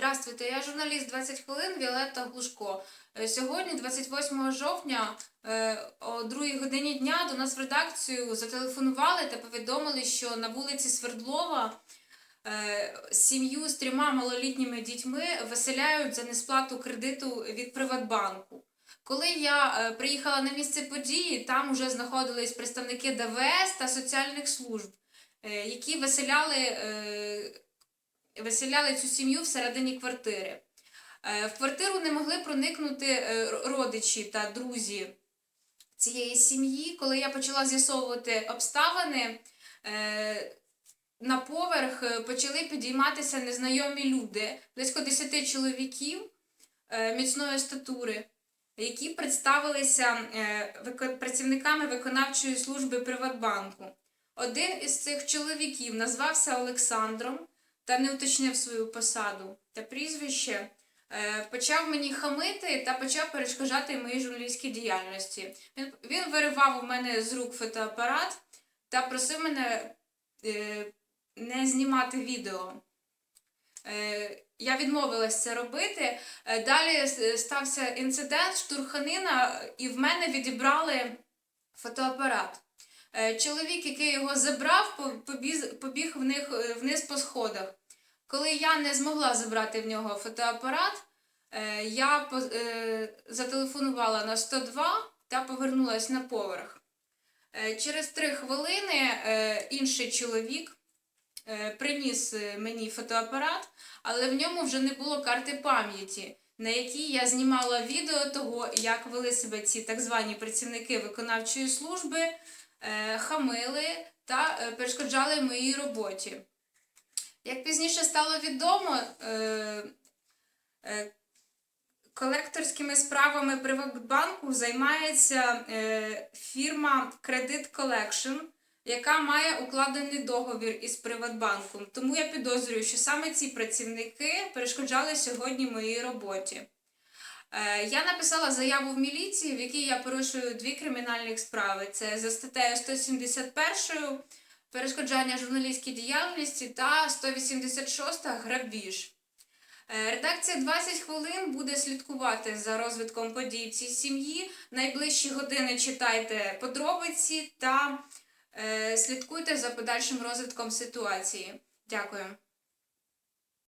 Здравствуйте, я журналіст 20 хвилин Віолетта Глушко. Е, Сьогодні, 28 жовтня, е, о 2 годині дня до нас в редакцію зателефонували та повідомили, що на вулиці Свердлова е, сім'ю з трьома малолітніми дітьми виселяють за несплату кредиту від Приватбанку. Коли я приїхала на місце події, там вже знаходились представники ДВС та соціальних служб, які виселяли, виселяли цю сім'ю всередині квартири. Е, В квартиру не могли проникнути е, родичі та друзі цієї сім'ї. Коли я почала з'ясовувати обставини, е, на поверх почали підійматися незнайомі люди, близько 10 чоловіків міцної статури, які представилися працівниками виконавчої служби Приватбанку. Один із цих чоловіків назвався Олександром та не уточнив свою посаду та прізвище. Е, Почав мені хамити та почав перешкоджати моїй журналістській діяльності. Він, він виривав у мене з рук фотоапарат та просив мене е, не знімати відео. Е, я відмовилась це робити. Далі стався інцидент, штурханина, і в мене відібрали фотоапарат. Е, Чоловік, який його забрав, побіг в них, е, вниз по сходах. Коли я не змогла забрати в нього фотоапарат, е, я зателефонувала на 102 та повернулася на поверх. Через три хвилини інший чоловік приніс мені фотоапарат, але в ньому вже не було карти пам'яті, на якій я знімала відео того, як вели себе ці так звані працівники виконавчої служби, хамили та е, перешкоджали моїй роботі. Як пізніше стало відомо, е, е, колекторськими справами Приватбанку займається е, фірма Credit Collection, яка має укладений договір із Приватбанком. Тому я підозрюю, що саме ці працівники перешкоджали сьогодні моїй роботі. Е, Я написала заяву в міліції, в якій я порушую дві кримінальні справи. Це за статтею 171 перешкоджання журналістській діяльності та 186 грабіж. Е, Редакція 20 хвилин буде слідкувати за розвитком подій в цій сім'ї. Найближчі години читайте подробиці та е, слідкуйте за подальшим розвитком ситуації. Дякую.